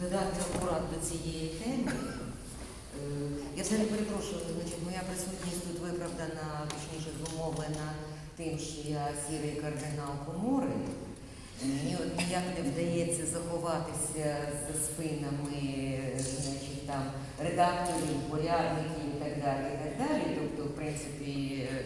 додати акурат до цієї теми. Е, Я взагалі перепрошую, значить, моя присутність тут виправдана, точніше зумовлена тим, що я сірий кардинал комори. Мені от ніяк не вдається заховатися за спинами значить, там, редакторів, порядників і так далі. Так далі. Тобто, в принципі, е,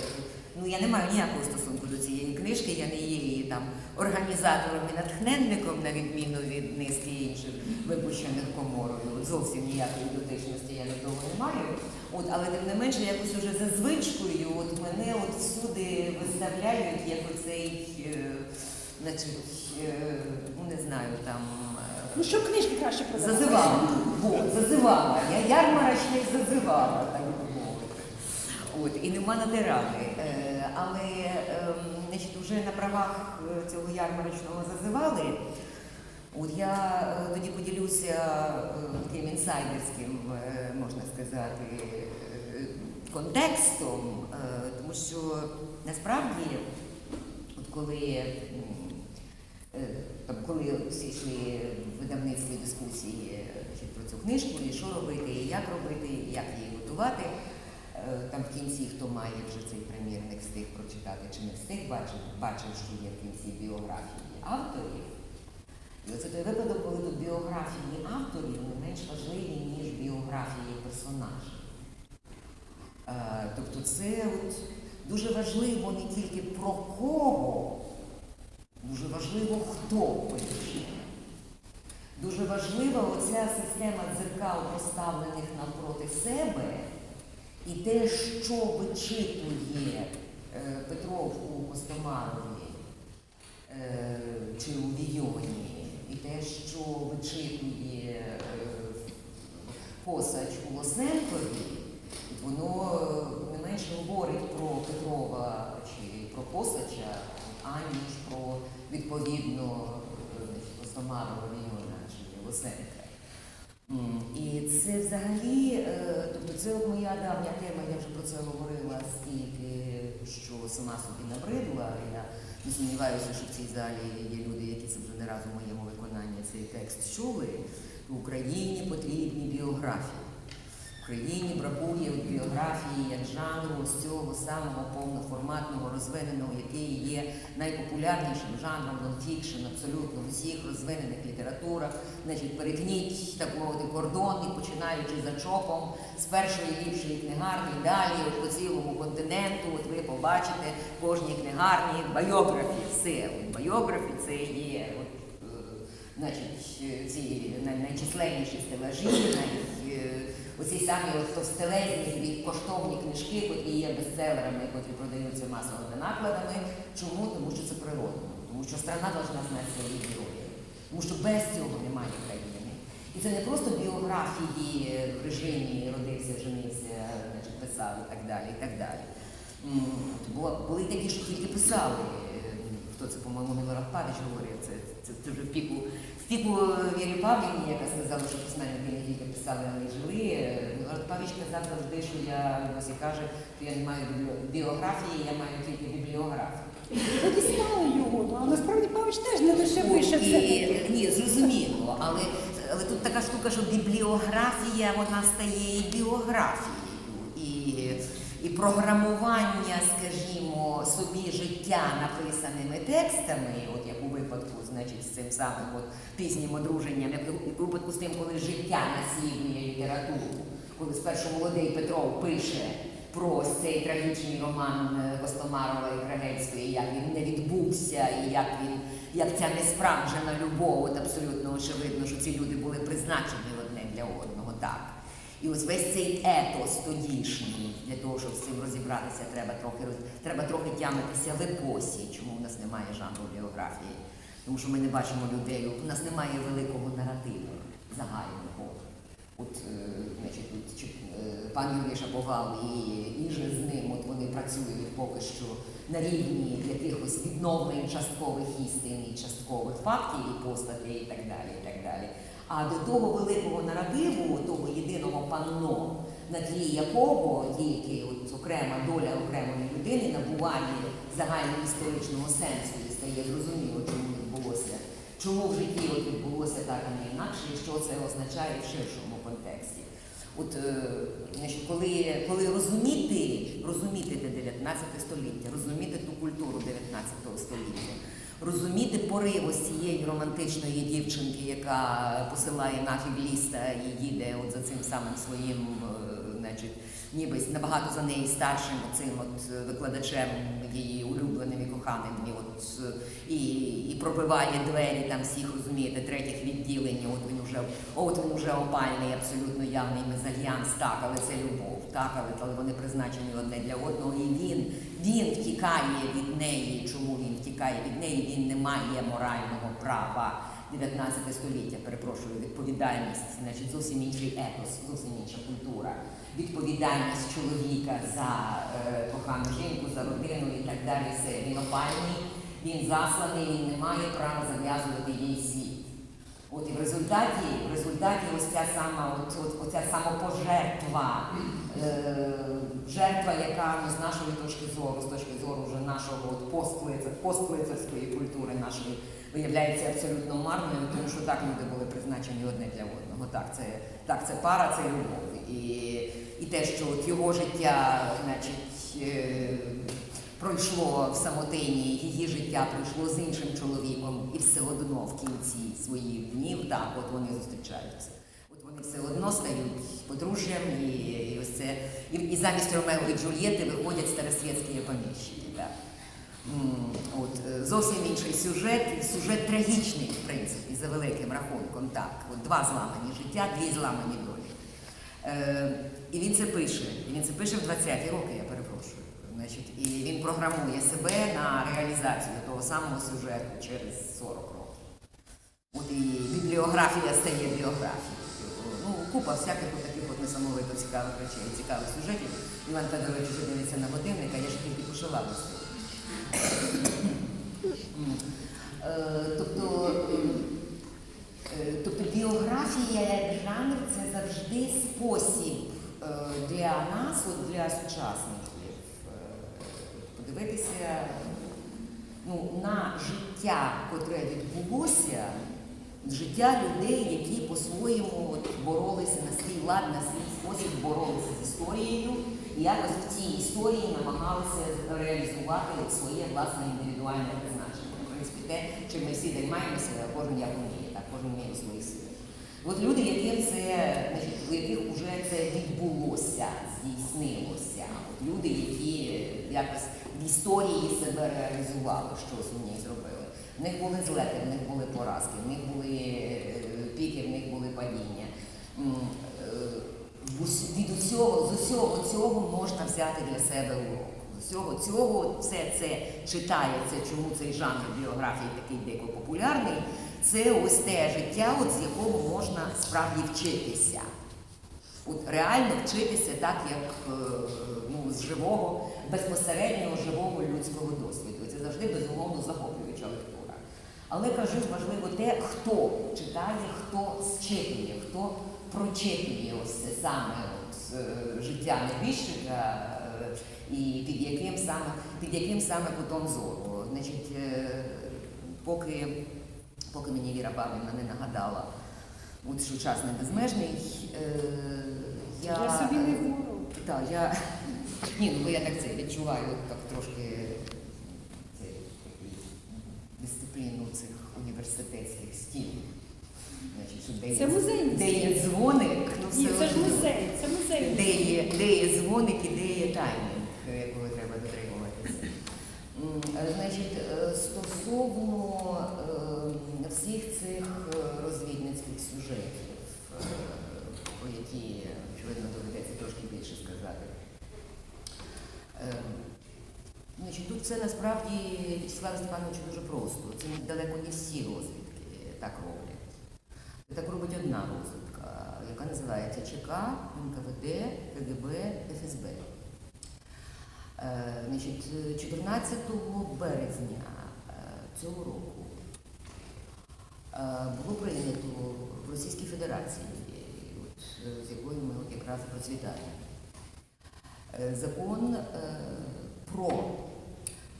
ну я не маю ніякого стосунку до цієї книжки, я не є її там організатором і натхненником, на відміну від низки інших випущених коморою. От зовсім ніякої дотичності я до того не маю. От, але тим не менше, якось уже за звичкою, от мене от всюди виставляють як оцей, е, значить, е, ну не знаю, там. е, Ну, щоб книжки краще продавати. Зазивала. Вот, зазивала. Я ярмарочник зазивала, так би мовити. От, і нема надирати. Е, але ем, значить, вже на правах е, цього ярмарочного зазивали. От я е, тоді поділюся е, таким інсайдерським, можна сказати, контекстом, тому що насправді, от коли там, коли всі йшли видавництві дискусії про цю книжку, і що робити, і як робити, і як її готувати. Е, Там в кінці, хто має вже цей примірник, встиг прочитати чи не встиг, бачив, бачив, що є в кінці біографії авторів. І оце той випадок, коли тут біографії авторів не менш важливі, ніж біографії персонажів. Е, Тобто це от дуже важливо не тільки про кого, Дуже важливо, хто пише. Дуже важлива оця система дзеркал, поставлених навпроти себе, і те, що вичитує е, Петров у Костомарові е, чи у Війоні, і те, що вичитує е, Косач у Лосенкові, воно не менше говорить про Петрова чи про Косача, аніж про відповідно Костомарова Війона чи Лосенка. І це взагалі, е, тобто це моя давня тема, я вже про це говорила стільки, що сама собі набридла. Я не сумніваюся, що в цій залі є люди, які це вже не раз у моєму виконанні цей текст чули. В Україні потрібні біографії. Україні бракує біографії як жанру ось цього самого повноформатного, розвиненого, який є найпопулярнішим жанром нонфікшн абсолютно в усіх розвинених літературах. Значить, перетніть так мовити кордон і починаючи за чопом з першої ліпшої книгарні, далі от по цілому континенту, от ви побачите кожній книгарні байографії, все. От байографії це є. От, е, значить, е, ці найчисленніші стелажі, най, е, оці самі от коштовні книжки, які є бестселерами, які продаються масовими накладами. Чому? Тому що це природно, тому що страна повинна знати свої герої, тому що без цього немає країни. І це не просто біографії в режимі родився, женився, значить, писав і так далі. і так далі. Бо були такі, що тільки писали. Е, Хто це, по-моєму, Милорад Павич говорив, це, це, це вже в піку, піку Вірі Павлівні, яка сказала, що не тільки писали, але жили. Е, Милорад казав завжди, що я ось і каже, що я не маю біографії, я маю тільки бібліографію. Ви дістали його, ну, а насправді Павич теж не лише пише І- Ні, зрозуміло, але, але тут така штука, що бібліографія вона стає і біографією. І, і програмування, скажімо, собі життя написаними текстами, от як випадку, значить, з цим самим от, пізнім одруженням, як випадку з тим, коли життя наслідує літературу, коли спершу молодий Петров пише про цей трагічний роман е, Костомарова і Грагельської, як він не відбувся, і як він, як ця несправжена любов, от абсолютно очевидно, що ці люди були призначені одне для одного, так. І ось весь цей етос тодішній, для того, щоб з цим розібратися, треба трохи треба трохи тямитися в епосі, чому в нас немає жанру біографії. Тому що ми не бачимо людей, у нас немає великого наративу загального. От, е, значить, чи- е, пан Юрій Шаповал і, і же з ним, от вони працюють поки що на рівні якихось відновлень часткових істин і часткових фактів і постатей і так далі. і так далі. А до того великого наративу, того єдиного панно, на тлі якого тільки от окрема доля окремої людини набуває загальноісторичного сенсу і стає зрозуміло, чому відбулося чому в житті от відбулося так, а не інакше, і що це означає в ширшому контексті. От е, коли, коли розуміти, розуміти те 19 століття, розуміти ту культуру 19 століття, розуміти порив ось цієї романтичної дівчинки, яка посилає нафіг ліста і їде от за цим самим своїм, е, значить, ніби набагато за неї старшим цим от е, викладачем її улюбленим і коханим, і от е, і, і пробиває двері там всіх, розумієте, третіх відділень. От він уже, от він уже опальний, абсолютно явний мезальянс, так, але це любов, так, але, але вони призначені одне для одного. І він, він втікає від неї. Чому він втікає від неї? Він не має морального права. 19 століття, перепрошую, відповідальність, значить, зовсім інший етос, зовсім інша культура. Відповідальність чоловіка за е, кохану жінку, за родину і так далі. Все він опальний, він засланий, він не має права зав'язувати їй світ. От і в результаті, в результаті ось ця сама, от, от, оця самопожертва, е, жертва, яка ну, з нашої точки зору, з точки зору вже нашого постлицарської культури нашої, виявляється абсолютно марною, тому що так люди були призначені одне для одного. Так, це, так, це пара, це любов. І, і те, що от його життя, значить, е, пройшло в самотині, її життя пройшло з іншим чоловіком, і все одно в кінці своїх днів, так, от вони зустрічаються. От вони все одно стають подружжям, і, і ось це, і, і замість Ромео і Джульєти виходять старосвєтські поміщення. От, е, зовсім інший сюжет, сюжет трагічний, в принципі, за великим рахунком. Так, от два зламані життя, дві зламані долі. Е, і він це пише. І він це пише в 20-ті роки, я перепрошую. Значить, і він програмує себе на реалізацію того самого сюжету через 40 років. От і бібліографія стає біографією. Ну, купа всяких таких от несамовито цікавих речей, цікавих сюжетів. Іван Федорович вже дивиться на годинника, я ж тільки пішла до М. Е, Тобто, тобто біографія як жанр це завжди спосіб е, для нас, от для сучасників, е, подивитися ну, на життя, котре відбулося, життя людей, які по-своєму боролися на свій лад, на свій спосіб боролися з історією, і якось в цій історії намагалися реалізувати своє власне індивідуальне призначення. В принципі, те, чим ми всі займаємося, кожен як вміє, свої сили. От люди, яким це, у яких вже це відбулося, здійснилося. От люди, які якось в історії себе реалізували, щось у ній зробили. В них були злети, в них були поразки, в них були е, піки, в них були падіння. Е, в Від усього, з усього цього можна взяти для себе урок. З цього все це читається, чому цей жанр біографії такий дико популярний. Це ось те життя, от з якого можна справді вчитися. От реально вчитися так, як е, ну, з живого, безпосереднього живого людського досвіду. Це завжди безумовно захоплююча лектура. Але кажу, важливо те, хто читає, хто зчитує, хто прочитує ось це саме от, е, життя небіжчика і під яким саме, під яким саме кутом зору. Значить, е, поки, поки мені Віра Павлівна не нагадала, час не безмежний, е, я, Я собі не вмору. так, я. Ні, ну бо я так це відчуваю, так трошки це, дисципліну цих університетських стін. Значить, де Це є, музейні де є дзвоник, ну Ні, це ж музей, це музей. Де є, де є дзвоник і де є таймінг, якого треба дотримуватися. Е, Значить, е, стосовно всіх цих е, розвідницьких сюжетів, е, про які, очевидно, доведеться трошки більше сказати. Е, Значить, тут це насправді Вячеславу Степановичу дуже просто. Це далеко не всі розвідки так роблять. Так робить одна розвідка, яка називається ЧК, НКВД, КГБ, ФСБ. Е, Значить, 14 березня е, цього року було прийнято в Російській Федерації, е, з якою ми якраз процвітаємо, е, закон е, про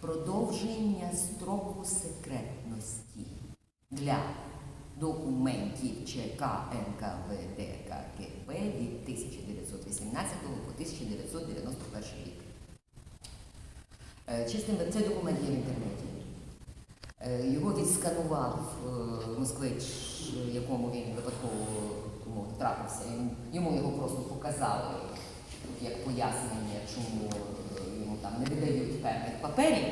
продовження строку секретності для документів ЧК НКВД КГБ від 1918 по 1991 рік. Чистим, цей документ є в інтернеті. Е, Його відсканував е, москвич, якому він випадково ну, трапився. Йому, його просто показали як пояснення, чому е, йому там не видають певних паперів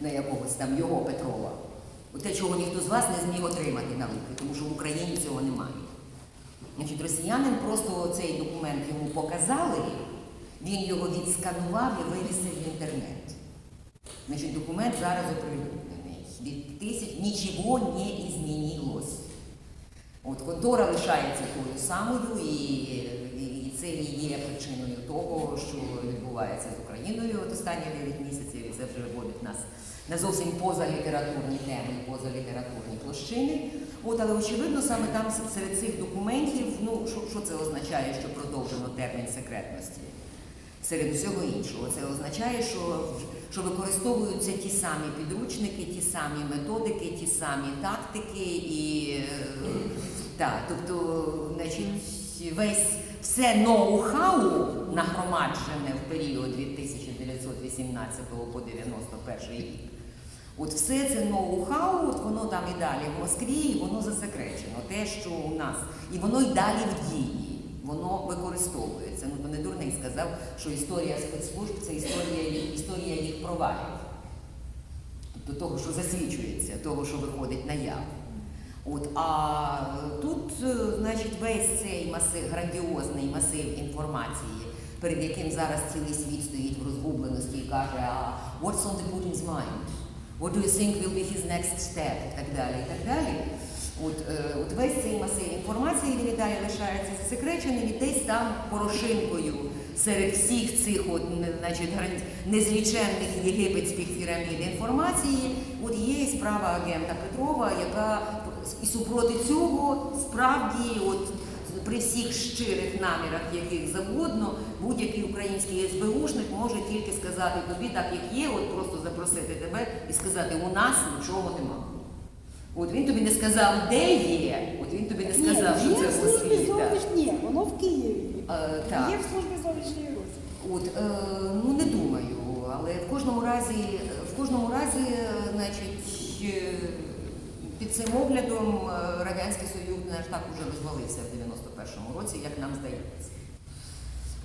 на якогось там його Петрова. Те, чого ніхто з вас не зміг отримати на руки, тому що в Україні цього немає. Значить, росіянин просто цей документ йому показали, він його відсканував і вивісив в інтернет. Значить, документ зараз оприлюднений. Від тисяч нічого не змінилось. От контора лишається тою самою, і, і це і є причиною того, що відбувається з Україною от останні 9 місяців, і це вже вводить нас на зовсім позалітературні теми, і позалітературні площини. От, але очевидно, саме там серед цих документів, ну що, що це означає, що продовжено термін секретності? Серед усього іншого. Це означає, що, що використовуються ті самі підручники, ті самі методики, ті самі тактики і е, так, тобто, значить, весь все ноу-хау нагромаджене в період від 1918 по 91 рік. От все це ноу-хау, от воно там і далі в Москві, і воно засекречено. Те, що у нас, і воно й далі в дії, воно використовується. Ну, не дурний сказав, що історія спецслужб це історія, історія їх провалів. Тобто того, що засвідчується, того, що виходить наяву. От, а тут, е, значить, весь цей масив, грандіозний масив інформації, перед яким зараз цілий світ стоїть в розгубленості і каже, а what's on the Putin's mind? What do you think will be his next step? І так далі, і так далі. От, е, от весь цей масив інформації він лишається засекреченим і десь там порошинкою серед всіх цих от, значить, незліченних єгипетських пірамід інформації, от є і справа агента Петрова, яка і супроти цього справді от, при всіх щирих намірах, яких завгодно, будь-який український СБУшник може тільки сказати тобі, так як є, от просто запросити тебе і сказати, у нас нічого нема. От він тобі не сказав, де є, от він тобі не сказав, що це в в службі зовнішньої, ні, воно в Києві. Е, так. Є в службі зовнішньої розвідки. От, е, ну не думаю, але в кожному разі, в кожному разі, е, значить, е, під цим оглядом е, Радянський Союз наш так уже розвалився в 91-му році, як нам здається.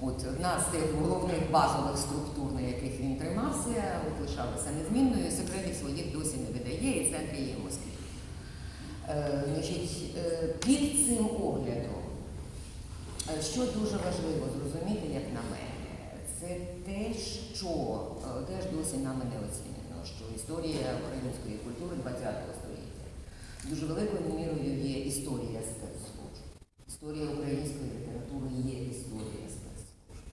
От одна з тих головних базових структур, на яких він тримався, от лишалася незмінною, секретів своїх досі не видає, і центр є в Москві. Е, е, під цим оглядом Е, Що дуже важливо зрозуміти, як на мене, це те, що е, теж досі нами не оцінено, що історія української культури ХХ століття дуже великою мірою є історія спецслужб. Історія української літератури є історія спецслужб.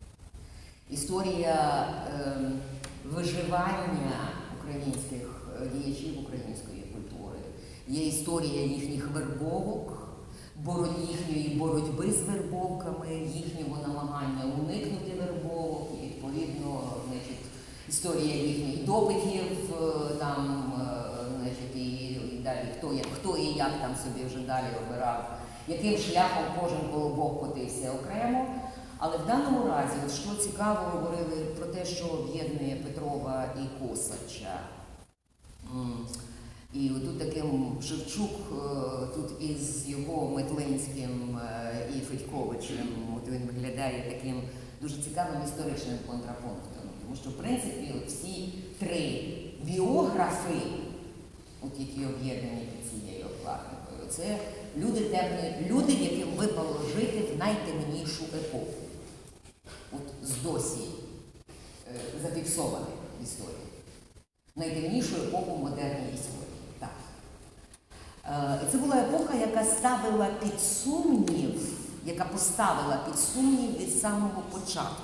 Історія ем, виживання українських е, діячів української є історія їхніх вербовок їхньої боротьби з вербовками, їхнього намагання уникнути вербовок, і відповідно, значить, історія їхніх допитів, е, там, е, значить, і, і далі хто, хто і як там собі вже далі обирав, яким шляхом кожен колобок котився окремо. Але в даному разі, от що цікаво, говорили про те, що об'єднує Петрова і Косача. І тут таким Шевчук, е, тут із його Метлинським е, і Федьковичем, от він виглядає таким дуже цікавим історичним контрапунктом. Тому що, в принципі, от всі три біографи, от які об'єднані під цією обкладинкою, це люди темної, люди, яким випало жити в найтемнішу епоху. От з досі е, зафіксованих в історії найтемнішу епоху модерній історії. Е, Це була епоха, яка ставила під сумнів, яка поставила під сумнів від самого початку.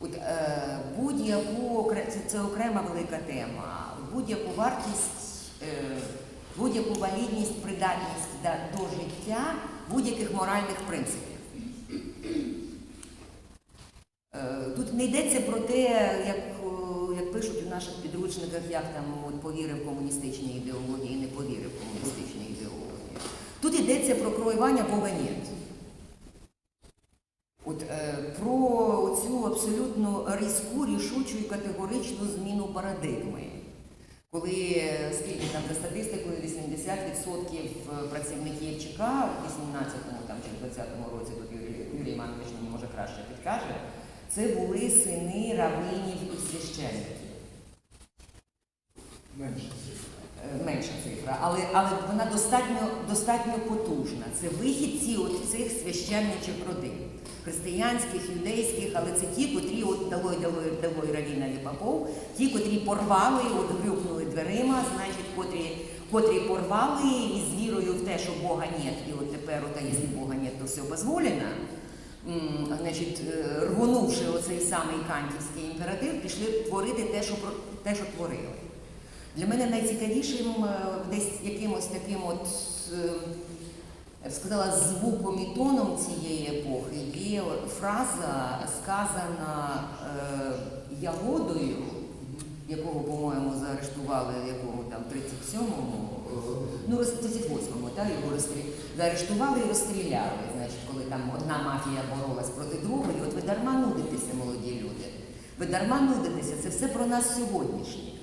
От, е, будь-яку це, це окрема велика тема, будь-яку вартість, е, будь-яку валідність, придатність да- до життя будь-яких моральних принципів. Е, Тут не йдеться про те, як пишуть у наших підручниках, як там от, повірив комуністичній ідеології, не повірив комуністичній ідеології. Тут йдеться про кроювання Бога нет. От, е, про цю абсолютно різку, рішучу і категоричну зміну парадигми. Коли, е, скільки там за статистикою, 80% працівників ЧК в 18-му там, чи 20-му році, тут Юрій, Іванович мені може краще підкаже, це були сини раввинів і священників. Е, менша цифра, але, але вона достатньо, достатньо потужна. Це вихідці цих священничих родин, християнських, юдейських, але це ті, котрі от далой, далой, далой Равіна Ліпаков, ті, котрі порвали, от грюкнули дверима, значить, котрі, котрі порвали із вірою в те, що Бога нет, і от тепер, от, якщо Бога нет, то все дозволено. Значить, е, рвонувши оцей самий кантівський імператив, пішли творити те, що, те, що творили. Для мене найцікавішим е, десь якимось таким от, е, я б сказала, звуком і тоном цієї епохи є фраза, сказана е, Ягодою, якого, по-моєму, заарештували якому там 37-му, е, ну, роз- 38-му, так, його розстріляли. Заарештували і розстріляли, значить, коли там одна мафія боролась проти другої. От ви дарма нудитеся, молоді люди. Ви дарма нудитеся, це все про нас сьогоднішнє.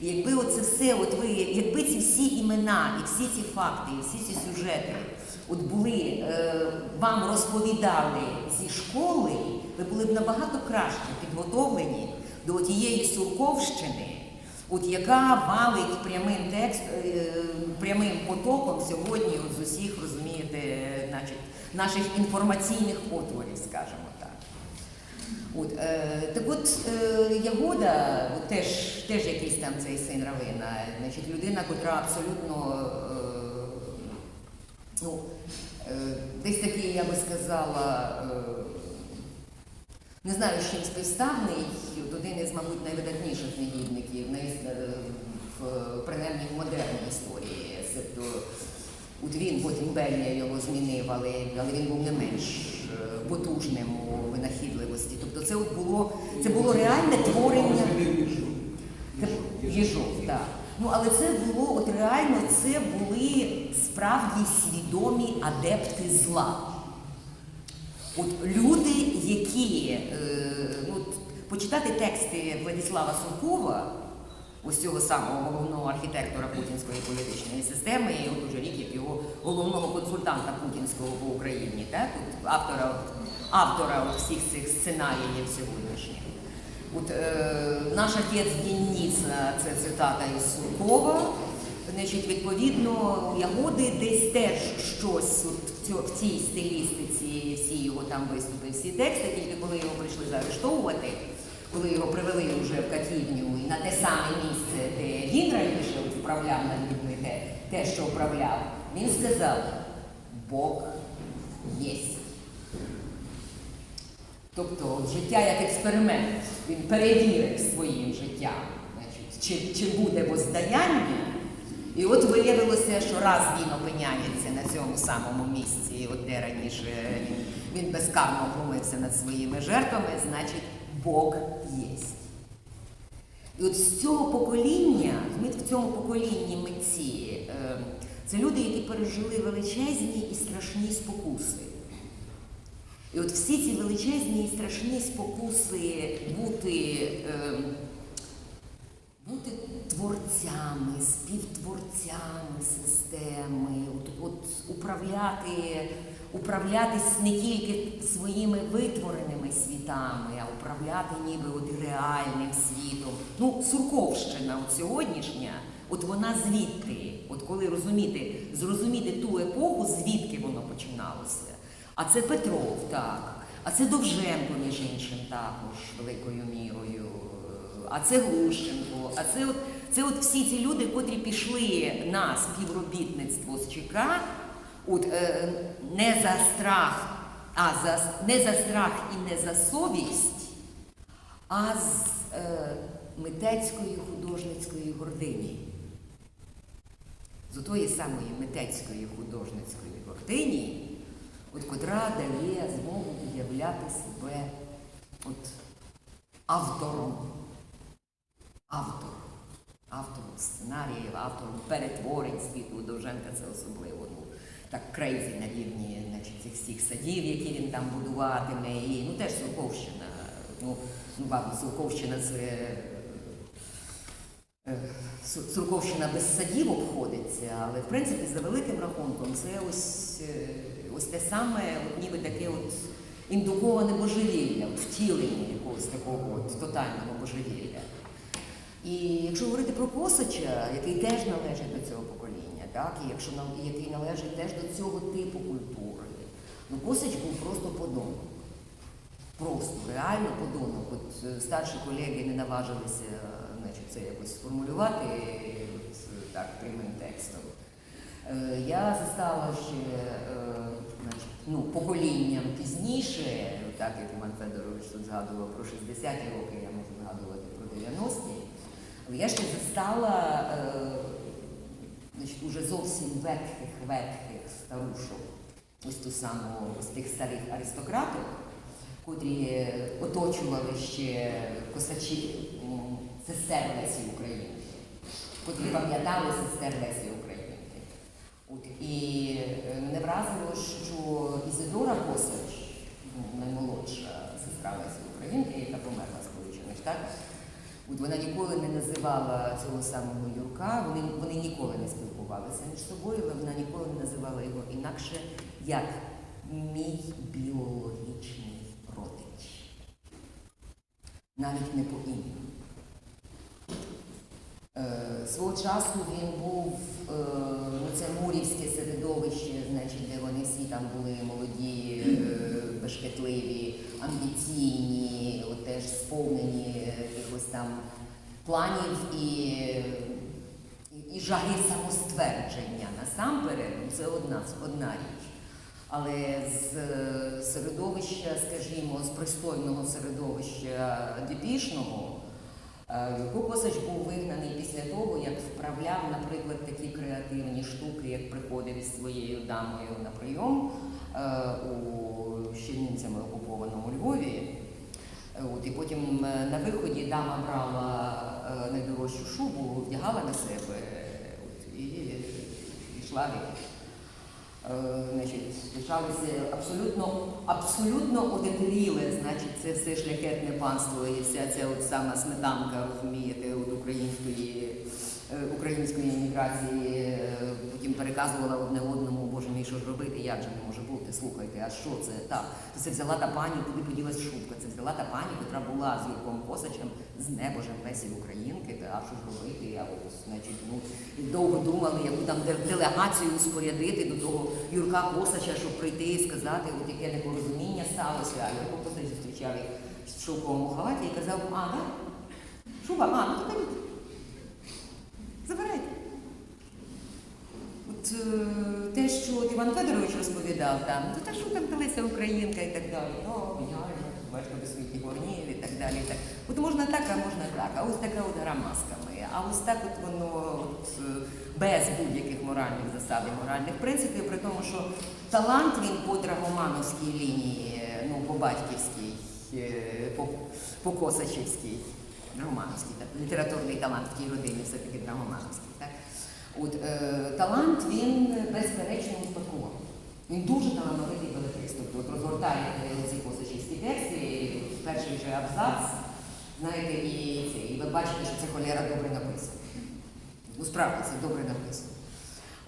Якби оце все, от ви, якби ці всі імена і всі ці факти, і всі ці сюжети от були, е, вам розповідали зі школи, ви були б набагато краще підготовлені до тієї Сурковщини, от яка валить прямим текст, е, прямим потоком сьогодні от з усіх, розумієте, е, значить, наших інформаційних отворів, скажімо. От, е, так от е, Ягода, теж, теж якийсь там цей син Равина, значить, людина, котра абсолютно е, ну, е, десь такий, я би сказала, е, не знаю, з чим співставний, один із, мабуть, найвидатніших негідників най, е, в, принаймні в модерній історії. Себто, От він потім Берія його змінив, але, але він був не менш потужним у винахідливості. Тобто це от було, це було реальне творення. Це Єжов, так. Ну, але це було, от реально, це були справді свідомі адепти зла. От люди, які е, ну, от почитати тексти Владислава Суркова, ось цього самого головного архітектора путінської політичної системи, і от уже рік як його головного консультанта путінського по Україні, так? От автора, автора всіх цих сценаріїв сьогоднішніх. От е, наш отець Дінніца, це цитата із Суркова. Значить, відповідно, Ягоди десь теж щось от в цій стилістиці, всі його там виступи, всі тексти, тільки коли його прийшли заарештовувати, коли його привели вже в катівню і на те саме місце, де він раніше вправляв на людьми те, те, що вправляв, він сказав, Бог єсть. Тобто життя як експеримент, він перевірив своїм життям, значить, чи, чи буде воздаяння. І от виявилося, що раз він опиняється на цьому самому місці, от де раніше він безкарно глумився над своїми жертвами, значить Бог єсть. І от з цього покоління, ми в цьому поколінні митці, е, це люди, які пережили величезні і страшні спокуси. І от всі ці величезні і страшні спокуси бути, е, бути творцями, співтворцями системи, от, от управляти, управлятись не тільки своїми витвореними світами, а управляти ніби от реальним світом. Ну, Сурковщина от сьогоднішня, от вона звідти, от коли розуміти, зрозуміти ту епоху, звідки воно починалося. А це Петров, так. А це Довженко, між іншим, також великою мірою. А це Глущенко. А це от, це от всі ці люди, котрі пішли на співробітництво з ЧК, от, е, не за страх, а за, не за страх і не за совість, а з е, митецької художницької гордині. З отої самої митецької художницької гордині, от котра дає змогу уявляти себе от автором. автор. Автором сценаріїв, автором перетворень світу Довженка це особливо. Так крейзі на рівні значить, цих всіх садів, які він там будуватиме. І ну теж Соколщина. Ну, ну ладно, Соколщина це. е, Сурковщина без садів обходиться, але в принципі за великим рахунком це ось, е, ось те саме, от ніби таке от індуковане божевілля, втілення якогось такого от тотального божевілля. І якщо говорити про Косача, який теж належить до цього так, і якщо нам- який належить теж до цього типу культури, ну Косач був просто подонок. Просто реально подонок. От е, старші колеги не наважилися е, значить, це якось сформулювати е, так прямим текстом. Я застала ще значить, ну, поколінням пізніше, так як Іван Федорович тут згадував про 60-ті роки, я можу згадувати про 90-ті. Але я ще застала значить, уже зовсім ветхих, ветхих старушок, ось ту саму з тих старих аристократів, котрі оточували ще косачі сестер Лесі Українки, котрі пам'ятали сестер Лесі Українки. От, і е, мене вразило, що Ізидора Косач, ну, наймолодша сестра Лесі Українки, яка померла в Сполучених Штатах, От вона ніколи не називала цього самого Юрка, вони, вони ніколи не спілкувалися між собою, але вона ніколи не називала його інакше як мій біологічний родич. Навіть не по ім'ю. Е, Свого часу він був е, ну, це мурівське середовище, значить, де вони всі там були молоді, е, бешкетливі, амбіційні, теж сповнені якихось там планів і жаги самоствердження. Насамперед, ну, це одна, одна річ. Але з е, середовища, скажімо, з пристойного середовища діпішного, Е, Косач був вигнаний після того, як вправляв, наприклад, такі креативні штуки, як приходив із своєю дамою на прийом е, у щільницями окупованому Львові. От, і потім на виході дама брала найдорожчу шубу, вдягала на себе і йшла. Е, значить, лишалися абсолютно, абсолютно одетріле, значить, це все шляхетне панство і вся ця от сама сметанка, розумієте, от української, е, української еміграції, е, потім переказувала одне одному, боже що ж робити, як же не може бути, слухайте, а що це? Так, то це взяла та пані, куди поділась шубка, це взяла та пані, яка була з Юрком Косачем, з небожем Лесі Українки, та що ж робити, а от, значить, ну, довго думали, яку там делегацію спорядити до того Юрка Косача, щоб прийти і сказати, от яке непорозуміння сталося, а Юрко Косач зустрічав їх в шовковому халаті і казав, а, да? Шуба, а, ну то. Забирайте. От е, що от Іван Федорович розповідав там, то та що там Леся Українка і так далі. Ну, геніально, бачите, до світлі горнів і так далі. Так. От можна так, а можна так. А ось така от гра масками. А ось так от воно от, е, без будь-яких моральних засад і моральних принципів, при тому, що талант він по драгомановській лінії, ну, по батьківській, е, по, по косачівській, драгомановський, так, літературний талант в тій родині все-таки драгомановський. Так? От, е, талант він безперечно успадкував. Він дуже талановитий балетист. Тобто от розгортаєте ці косачівські тексти, перший же абзац, знаєте, і, це, і ви бачите, що це холера добре написано. Ну, справді, це добре написано.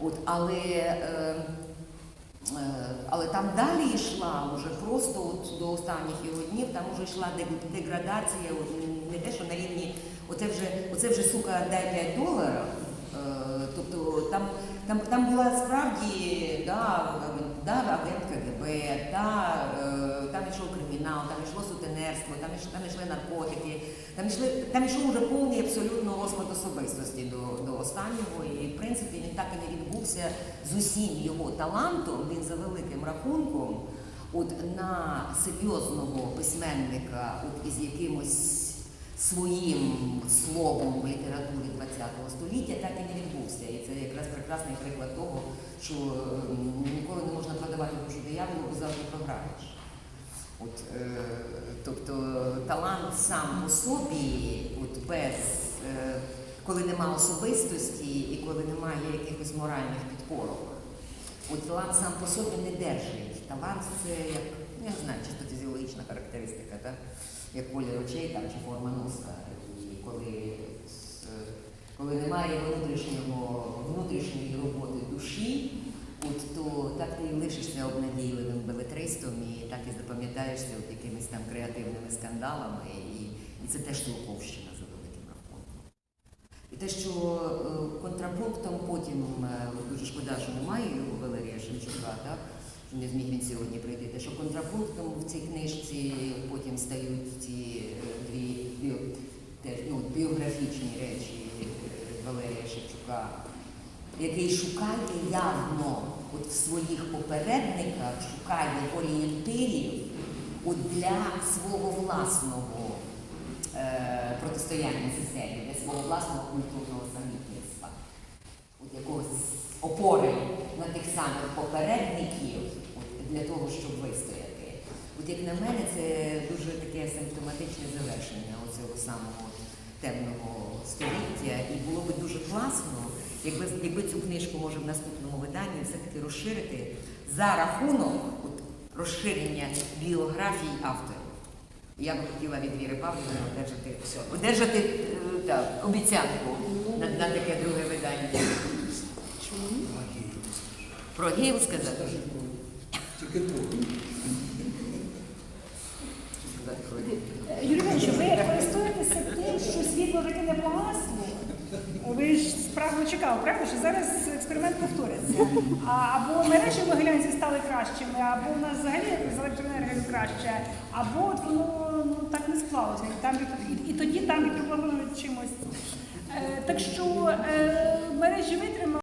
От, але, е, е, але там далі йшла вже просто от до останніх його днів, там вже йшла деградація, от, не те, що на рівні, оце вже, оце вже сука, дай 5 доларів. Е, Тобто там, там, там була справді да, да, агент КГБ, да, е, там йшов кримінал, там йшло сутенерство, там йшли, там йшли наркотики, там йшли, там йшов уже повний абсолютно розпад особистості до, до останнього. І в принципі він так і не відбувся з усім його талантом, він за великим рахунком, от на серйозного письменника, от із якимось своїм словом в літературі ХХ століття так і не відбувся. І це якраз прекрасний приклад того, що ніколи не можна продавати душу дияволу, бо завжди програєш. От, е, тобто талант сам по собі, от без е, коли нема особистості і коли немає якихось моральних підпорок. От талант сам по собі не держить. Талант це як, ну, я не знаю, чисто фізіологічна характеристика, так? Як колір очей там, чи форма носа. І коли, коли немає внутрішнього, внутрішньої роботи душі, от, то так ти і лишишся обнадійливим белетристом і так і запам'ятаєшся от якимись там креативними скандалами. І, і це теж Толковщина за великим рахунком. І те, що е, контрапунктом потім, е, дуже шкода, що немає його Валерія Шевчука, так? Не зміг він сьогодні прийти, те, що контрапунктом в цій книжці потім стають ці е, дві біо, теж, ну, біографічні речі е, Валерія Шевчука, який шукає явно от в своїх попередниках, шукає орієнтирів от для свого власного е, протистояння системі, для свого власного культурного самітництва, якогось опори на тих самих попередників для того, щоб вистояти. От як на мене, це дуже таке симптоматичне завершення оцього самого темного століття. І було би дуже класно, якби, якби цю книжку може в наступному виданні все-таки розширити за рахунок от, розширення біографій авторів. Я би хотіла від Віри Павлівни одержати, одержати е, так, обіцянку на, на таке друге видання. Чому? Про Геїв сказати. Е, Юрій Іванович, ви користуєтеся тим, що світло таке неблагословно. Ви ж справді чекали, правда, що зараз експеримент повториться. Або мережі в Могилянці стали кращими, або у нас взагалі з електроенергією краще, або от воно ну, так не склалося. І, там, і, і тоді там і пропонують чимось. Е, так що е, мережі витримали.